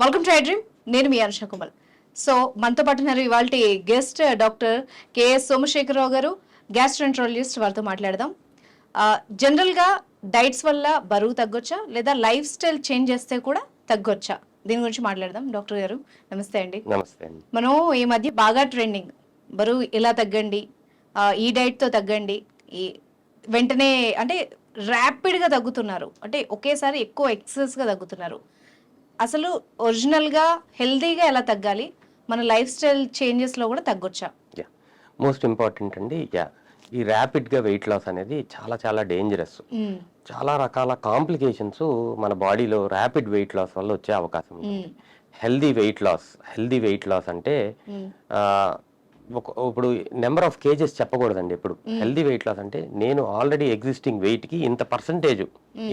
Welcome to dream నేను మీ Anusha కుమల్. So మనతో పాటు ఉన్నారు ఇవాళ guest doctor KS Somasekhara Rao garu gastroenterologist వారితో మాట్లాడదాం. జనరల్గా డైట్స్ వల్ల బరువు తగ్గొచ్చా? లేదా లైఫ్ స్టైల్ చేంజ్ చేస్తే కూడా తగ్గొచ్చా? దీని గురించి మాట్లాడదాం. డాక్టర్ గారు నమస్తే అండి. నమస్తే అండి. మనం ఈ మధ్య బాగా ట్రెండింగ్. బరువు ఇలా తగ్గండి? ఈ డైట్తో తగ్గండి. ఈ వెంటనే అంటే ర్యాపిడ్గా తగ్గుతున్నారు. అంటే ఒకేసారి ఎక్కువ ఎక్సెస్గా తగ్గుతున్నారు. అసలు ఒరిజినల్గా హెల్తీగా ఎలా తగ్గాలి? మన లైఫ్ స్టైల్ చేంజెస్లో కూడా తగ్గొచ్చా? యా. మోస్ట్ ఇంపార్టెంట్ అండి యా. ఈ ర్యాపిడ్గా వెయిట్ లాస్ అనేది చాలా చాలా డేంజరస్. చాలా రకాల కాంప్లికేషన్స్ మన బాడీలో ర్యాపిడ్ వెయిట్ లాస్ వల్ల వచ్చే అవకాశం ఉంది. Healthy weight loss healthy weight loss అంటే ఇప్పుడు నెంబర్ ఆఫ్ కేజెస్ చెప్పకూడదండి ఇప్పుడు హెల్దీ వెయిట్ లాస్ అంటే నేను ఆల్రెడీ ఎగ్జిస్టింగ్ వెయిట్కి ఇంత పర్సంటేజ్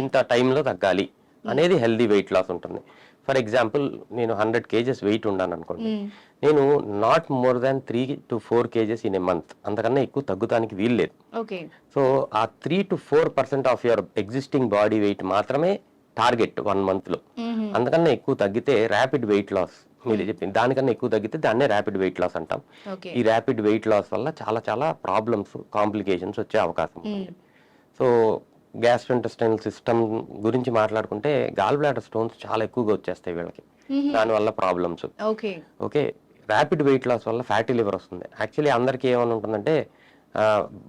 ఇంత టైంలో తగ్గాలి అనేది హెల్దీ వెయిట్ లాస్ ఉంటుంది. ఫర్ ఎగ్జాంపుల్ నేను హండ్రెడ్ కేజెస్ వెయిట్ ఉన్నాను అనుకోండి. నేను not more than three to four kgs in a month. అంతకన్నా ఎక్కువ తగ్గుతానికి వీలు లేదు. సో ఆ three to four percent of your existing body weight మాత్రమే టార్గెట్ వన్ మంత్లో. మ్మ్. అంతకన్నా ఎక్కువ తగ్గితే ర్యాపిడ్ వెయిట్ లాస్. మీరు చెప్పింది. దానికన్నా ఎక్కువ తగ్గితే దాన్నే ర్యాపిడ్ వెయిట్ లాస్ అంటాం. ఈ ర్యాపిడ్ వెయిట్ లాస్ వల్ల చాలా చాలా ప్రాబ్లమ్స్ కాంప్లికేషన్స్ వచ్చే అవకాశం ఉంది సో గ్యాస్ట్రోఇంటెస్టైనల్ సిస్టమ్ గురించి మాట్లాడుకుంటే గాల్ బ్లాడర్ స్టోన్స్ చాలా ఎక్కువగా వచ్చేస్తాయి వీళ్ళకి. దానివల్ల problems okay. Rapid weight loss వల్ల ఫ్యాటీ లివర్ వస్తుంది. యాక్చువల్లీ అందరికీ ఏమైనా ఉంటుందంటే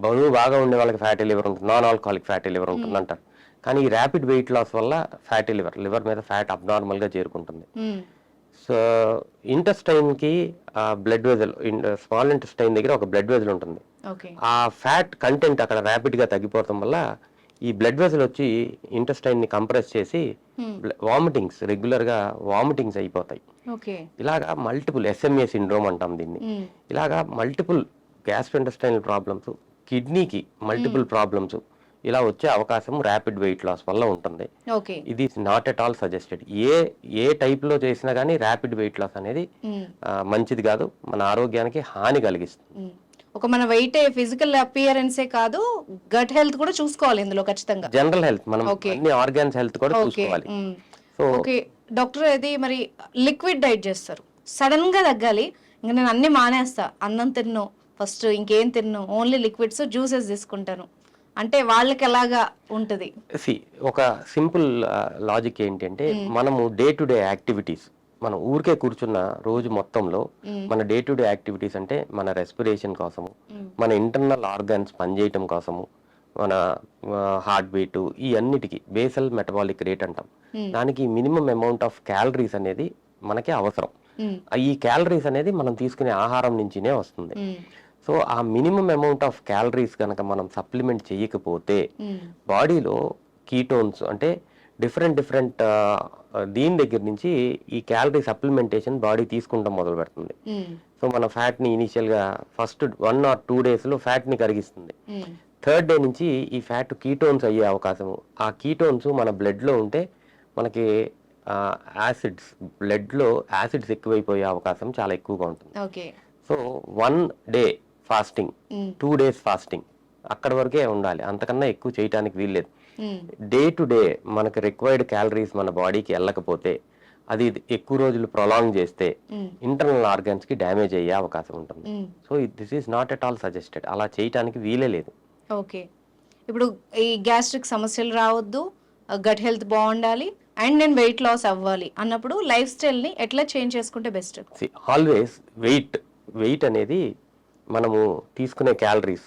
బరువు బాగా ఉండే వాళ్ళకి ఫ్యాటీ లివర్ ఉంటుంది. నాన్ ఆల్కహాలిక్ ఫ్యాటీ లివర్ ఉంటుంది అంటారు కానీ ఈ ర్యాపిడ్ వెయిట్ లాస్ వల్ల ఫ్యాటీ లివర్ లివర్ మీద ఫ్యాట్ అబ్నార్మల్గా చేరుకుంటుంది. సో ఇంటెస్టైన్కి బ్లడ్ వెజల్ స్మాల్ ఇంటెస్టైన్ దగ్గర ఒక బ్లడ్ వెజల్ ఉంటుంది. ఆ ఫ్యాట్ కంటెంట్ అక్కడ ర్యాపిడ్గా తగ్గిపోవడం వల్ల ఈ బ్లడ్ వెజల్ వచ్చి ఇంటెస్టైన్ని కంప్రెస్ చేసి Hmm. వామిటింగ్స్ రెగ్యులర్గా వామిటింగ్స్ అయిపోతాయి. ఇలాగా మల్టిపుల్ ఎస్ఎంఏ సిండ్రోమ్ అంటాం దీన్ని. మ్మ్. ఇలాగా మల్టిపుల్ గ్యాస్ట్రోఇంటెస్టైనల్ ప్రాబ్లమ్స్ కిడ్నీకి మల్టిపుల్ ప్రాబ్లమ్స్ ఇలా వచ్చే అవకాశం ర్యాపిడ్ వెయిట్ లాస్ వల్ల ఉంటుంది. ఇది నాట్ ఎట్ ఆల్ సజెస్టెడ్ ఏ ఏ టైప్లో చేసినా కానీ ర్యాపిడ్ వెయిట్ లాస్ అనేది. ఆ, మంచిది కాదు. మన ఆరోగ్యానికి హాని కలిగిస్తుంది. ఒక మన వెయిట్ ఫిజికల్ అపియరెన్సే కాదు గట్ హెల్త్ కూడా చూసుకోవాలి ఇందులో ఖచ్చితంగా. జనరల్ హెల్త్ మనం. అన్ని ఆర్గాన్స్ హెల్త్ కూడా చూసుకోవాలి. ఓకే డాక్టర్ అది మరి లిక్విడ్ డైట్ చేస్తారు. సడన్గా తగ్గాలి ఇంకా నేను అన్ని మానేస్తా. అన్నం తిన్ను ఫస్ట్ ఇంకేం తిన్ను ఓన్లీ లిక్విడ్స్ జ్యూసెస్ తీసుకుంటాను. అంటే వాళ్ళకి ఎలాగా ఉంటది? సి ఒక సింపుల్ లాజిక్ ఏంటి అంటే మనము డే టు డే యాక్టివిటీస్ మనం ఊరికే కూర్చున్న రోజు మొత్తంలో మన డే టు డే యాక్టివిటీస్ అంటే మన రెస్పిరేషన్ కోసము మన ఇంటర్నల్ ఆర్గాన్స్ పనిచేయటం కోసము మన హార్ట్ బీట్ ఈ అన్నిటికీ బేసల్ మెటబాలిక్ రేట్ అంటాం. దానికి మినిమం అమౌంట్ ఆఫ్ క్యాలరీస్ అనేది మనకి అవసరం. ఈ క్యాలరీస్ అనేది మనం తీసుకునే ఆహారం నుంచినే వస్తుంది. సో ఆ మినిమం అమౌంట్ ఆఫ్ క్యాలరీస్ కనుక మనం సప్లిమెంట్ చేయకపోతే. బాడీలో కీటోన్స్ అంటే డిఫరెంట్ డిఫరెంట్ దీని దగ్గర నుంచి ఈ క్యాలరీ సప్లిమెంటేషన్ బాడీ తీసుకుంటాం మొదలు పెడుతుంది. సో మన ఫ్యాట్ని ఇనీషియల్గా ఫస్ట్ వన్ ఆర్ టూ డేస్లో ఫ్యాట్ని కరిగిస్తుంది. థర్డ్ డే నుంచి ఈ ఫ్యాట్ కీటోన్స్ అయ్యే అవకాశము ఆ కీటోన్స్ మన బ్లడ్లో ఉంటే మనకి యాసిడ్స్ బ్లడ్లో యాసిడ్స్ ఎక్కువైపోయే అవకాశం చాలా ఎక్కువగా ఉంటుంది so one day fasting. Two days fasting అక్కడ వరకే ఉండాలి అంతకన్నా ఎక్కువ చేయడానికి వీల్లేదు. డే టు డే మనకు రిక్వైర్డ్ క్యాలరీస్ మన బాడీకి వెళ్ళకపోతే అది ఎక్కువ రోజులు ప్రొలాంగ్ చేస్తే. ఇంటర్నల్ ఆర్గాన్స్కి డ్యామేజ్ అయ్యే అవకాశం ఉంటుంది. So this is not at all suggested అలా చేయటానికి వీలే లేదు. ఓకే ఇప్పుడు ఈ గ్యాస్ట్రిక్ సమస్యలు రావద్దు గట్ హెల్త్ బాగుండాలి అండ్ నేను వెయిట్ లాస్ అవ్వాలి అన్నప్పుడు లైఫ్ స్టైల్ని ఎట్లా చేంజ్ చేసుకుంటే బెస్ట్ ఆల్వేస్ వెయిట్ వెయిట్ అనేది మనము తీసుకునే క్యాలరీస్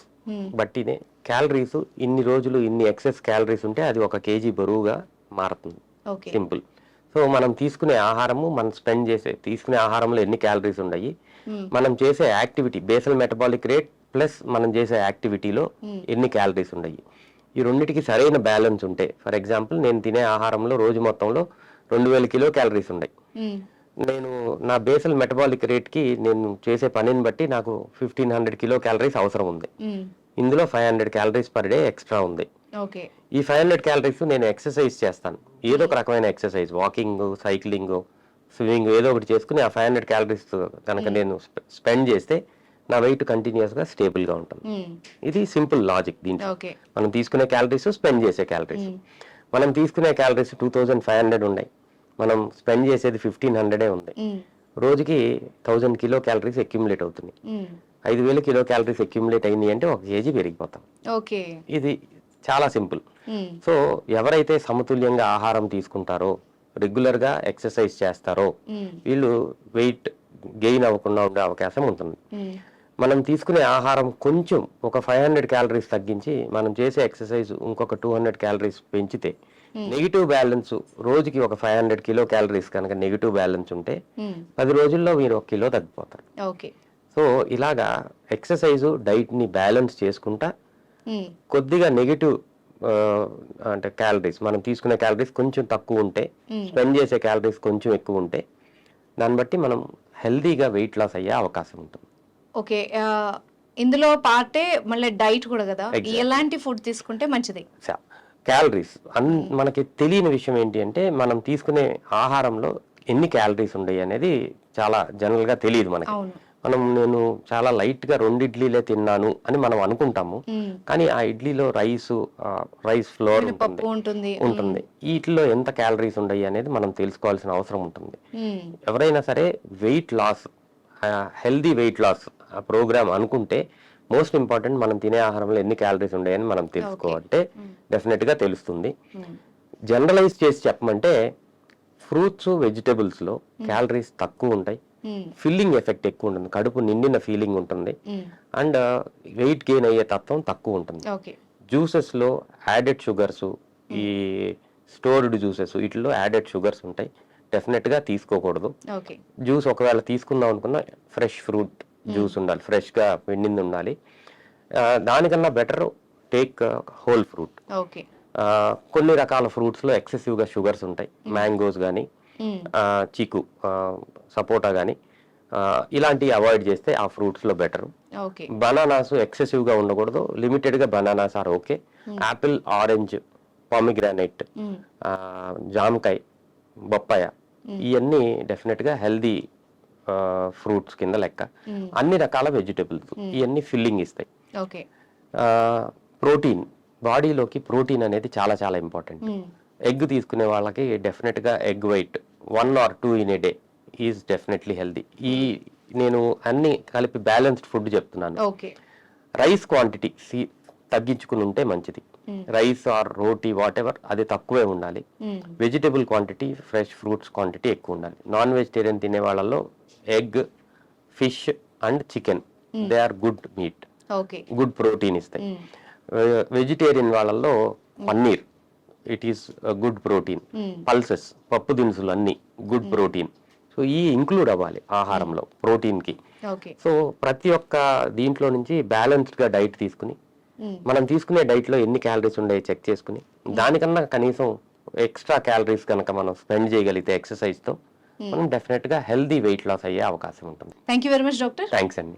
బట్టినే క్యాలరీస్ ఇన్ని రోజులు ఇన్ని ఎక్సెస్ క్యాలరీస్ ఉంటే అది ఒక కేజీ బరువుగా మారుతుంది. సింపుల్ సో మనం తీసుకునే ఆహారము మనం స్పెండ్ చేసే తీసుకునే ఆహారంలో ఎన్ని క్యాలరీస్ ఉన్నాయి మనం చేసే activity basal metabolic rate plus మనం చేసే యాక్టివిటీలో ఎన్ని క్యాలరీస్ ఉన్నాయి ఈ రెండిటికి సరైన బ్యాలెన్స్ ఉంటే ఫర్ ఎగ్జాంపుల్ నేను తినే ఆహారంలో రోజు మొత్తంలో రెండు వేల కిలో క్యాలరీస్ ఉన్నాయి నేను నా బేసల్ మెటబాలిక్ రేట్కి నేను చేసే పనిని బట్టి నాకు ఫిఫ్టీన్ హండ్రెడ్ కిలో క్యాలరీస్ అవసరం ఉంది. ఇందులో five hundred calories per day extra ఉంది. ఈ ఫైవ్ హండ్రెడ్ క్యాలరీస్ నేను ఎక్సర్సైజ్ చేస్తాను. ఏదో ఒక రకమైన ఎక్సర్సైజ్ వాకింగ్ సైక్లింగ్ స్విమ్మింగ్ ఏదో ఒకటి చేసుకుని ఆ ఫైవ్ హండ్రెడ్ క్యాలరీస్ కనుక నేను స్పెండ్ చేస్తే నా వెయిట్ కంటిన్యూస్గా స్టేబుల్గా ఉంటుంది. ఇది సింపుల్ లాజిక్ దీంట్లో. మనం తీసుకునే క్యాలరీస్ స్పెండ్ చేసే క్యాలరీస్ మనం తీసుకునే calories two thousand five hundred ఉన్నాయి. మనం స్పెండ్ చేసేది ఫిఫ్టీన్ హండ్రెడే ఉంది. రోజుకి థౌజండ్ కిలో క్యాలరీస్ అక్యుములేట్ అవుతుంది మ్మ్. ఐదు వేల కిలో క్యాలరీస్ అక్యుములేట్ అయింది అంటే ఒక కేజీ పెరిగిపోతాం ఓకే ఇది చాలా సింపుల్. సో ఎవరైతే సమతుల్యంగా ఆహారం తీసుకుంటారో రెగ్యులర్గా ఎక్సర్సైజ్ చేస్తారో. వీళ్ళు వెయిట్ గెయిన్ అవ్వకుండా ఉండే అవకాశం ఉంటుంది. మనం తీసుకునే ఆహారం కొంచెం ఒక ఫైవ్ హండ్రెడ్ క్యాలరీస్ తగ్గించి మనం చేసే ఎక్సర్సైజ్ ఇంకొక టూ హండ్రెడ్ క్యాలరీస్ పెంచితే నెగిటివ్ బ్యాలెన్స్ రోజుకి ఒక ఫైవ్ హండ్రెడ్ కిలో క్యాలరీస్ కనుక నెగిటివ్ బ్యాలెన్స్ ఉంటే. పది రోజుల్లో మీరు ఒక కిలో తగ్గిపోతారు ఓకే సో ఇలాగా ఎక్సర్సైజ్ డైట్ని బ్యాలెన్స్ చేసుకుంటా. కొద్దిగా నెగిటివ్ అంటే క్యాలరీస్ మనం తీసుకునే క్యాలరీస్ కొంచెం తక్కువ ఉంటే. స్పెండ్ చేసే క్యాలరీస్ కొంచెం ఎక్కువ ఉంటే దాన్ని బట్టి మనం హెల్దీగా వెయిట్ లాస్ అయ్యే అవకాశం ఉంటుంది. ఓకే ఇందులో పార్టే మళ్ళీ డైట్ కూడా కదా. ఎలాంటి ఫుడ్ తీసుకుంటే మంచిది? క్యాలరీస్. అన్ మనకి తెలియని విషయం ఏంటి అంటే మనం తీసుకునే ఆహారంలో ఎన్ని క్యాలరీస్ ఉన్నాయి అనేది చాలా జనరల్గా తెలియదు మనకి. మనం నేను చాలా లైట్గా రెండు ఇడ్లీలే తిన్నాను అని మనం అనుకుంటాము. కానీ ఆ ఇడ్లీలో రైస్ రైస్ ఫ్లోర్ ఉంటుంది. ఉంటుంది. వీటిలో ఎంత క్యాలరీస్ ఉన్నాయి అనేది మనం తెలుసుకోవాల్సిన అవసరం ఉంటుంది. ఎవరైనా సరే weight loss healthy weight loss ఆ ప్రోగ్రామ్ అనుకుంటే మోస్ట్ ఇంపార్టెంట్ మనం తినే ఆహారంలో ఎన్ని క్యాలరీస్ ఉన్నాయని మనం తెలుసుకోవాలంటే డెఫినెట్గా తెలుస్తుంది. జనరలైజ్ చేసి చెప్పమంటే ఫ్రూట్స్ వెజిటబుల్స్లో క్యాలరీస్ తక్కువ ఉంటాయి. ఫిల్లింగ్ ఎఫెక్ట్ ఎక్కువ ఉంటుంది. కడుపు నిండిన ఫీలింగ్ ఉంటుంది. అండ్ వెయిట్ గెయిన్ అయ్యే తత్వం తక్కువ ఉంటుంది. ఓకే జ్యూసెస్లో యాడెడ్ షుగర్స్ ఈ స్టోర్డ్ జ్యూసెస్ వీటిలో యాడెడ్ షుగర్స్ ఉంటాయి. డెఫినెట్గా తీసుకోకూడదు. జ్యూస్ ఒకవేళ తీసుకుందాం అనుకున్నా ఫ్రెష్ ఫ్రూట్ జ్యూస్ ఉండాలి. ఫ్రెష్గా వెండింది ఉండాలి. దానికన్నా బెటర్ టేక్ హోల్ ఫ్రూట్ కొన్ని రకాల ఫ్రూట్స్లో ఎక్సెసివ్గా షుగర్స్ ఉంటాయి. మ్యాంగోస్ కానీ మ్మ్. చీకు సపోటా కానీ ఇలాంటివి అవాయిడ్ చేస్తే ఆ ఫ్రూట్స్లో బెటర్. ఓకే. బనానాస్ ఎక్సెసివ్గా ఉండకూడదు. లిమిటెడ్గా bananas are okay. Apple orange pomegranate మ్మ్. జామకాయ బొప్పాయ ఇవన్నీ డెఫినెట్గా హెల్దీ ఫ్రూట్స్ కింద లెక్క. అన్ని రకాల వెజిటబుల్స్ ఇవన్నీ ఫిల్లింగ్ ఇస్తాయి. ప్రోటీన్ బాడీలోకి ప్రోటీన్ అనేది చాలా చాలా ఇంపార్టెంట్. ఎగ్ తీసుకునే వాళ్ళకి డెఫినెట్గా egg white one or two in a day. Is definitely healthy ఈ నేను అన్ని కలిపి బ్యాలెన్స్డ్ ఫుడ్ చెప్తున్నాను. రైస్ క్వాంటిటీ సి తగ్గించుకుని ఉంటే మంచిది. Rice or roti whatever అది తక్కువే ఉండాలి. Vegetable quantity fresh fruits quantity ఎక్కువ ఉండాలి. నాన్ వెజిటేరియన్ తినే వాళ్ళలో egg fish and chicken they are good meat good protein ఇస్తాయి. వెజిటేరియన్ వాళ్ళల్లో paneer. It is good protein. Pulses పప్పు దినుసులు అన్ని గుడ్ ప్రోటీన్ సో ఈ ఇంక్లూడ్ అవ్వాలి ఆహారంలో ప్రోటీన్కి సో ప్రతి ఒక్క దీంట్లో నుంచి బ్యాలెన్స్డ్గా డైట్ తీసుకుని మ్మ్. మనం తీసుకునే డైట్లో ఎన్ని క్యాలరీస్ ఉన్నాయో చెక్ చేసుకుని దానికన్నా కనీసం ఎక్స్ట్రా క్యాలరీస్ కనుక మనం స్పెండ్ చేయగలిగితే ఎక్సర్సైజ్తో మనం డెఫినెట్గా హెల్దీ వెయిట్ లాస్ అయ్యే అవకాశం ఉంటుంది. Thank you very much doctor thanks అండి.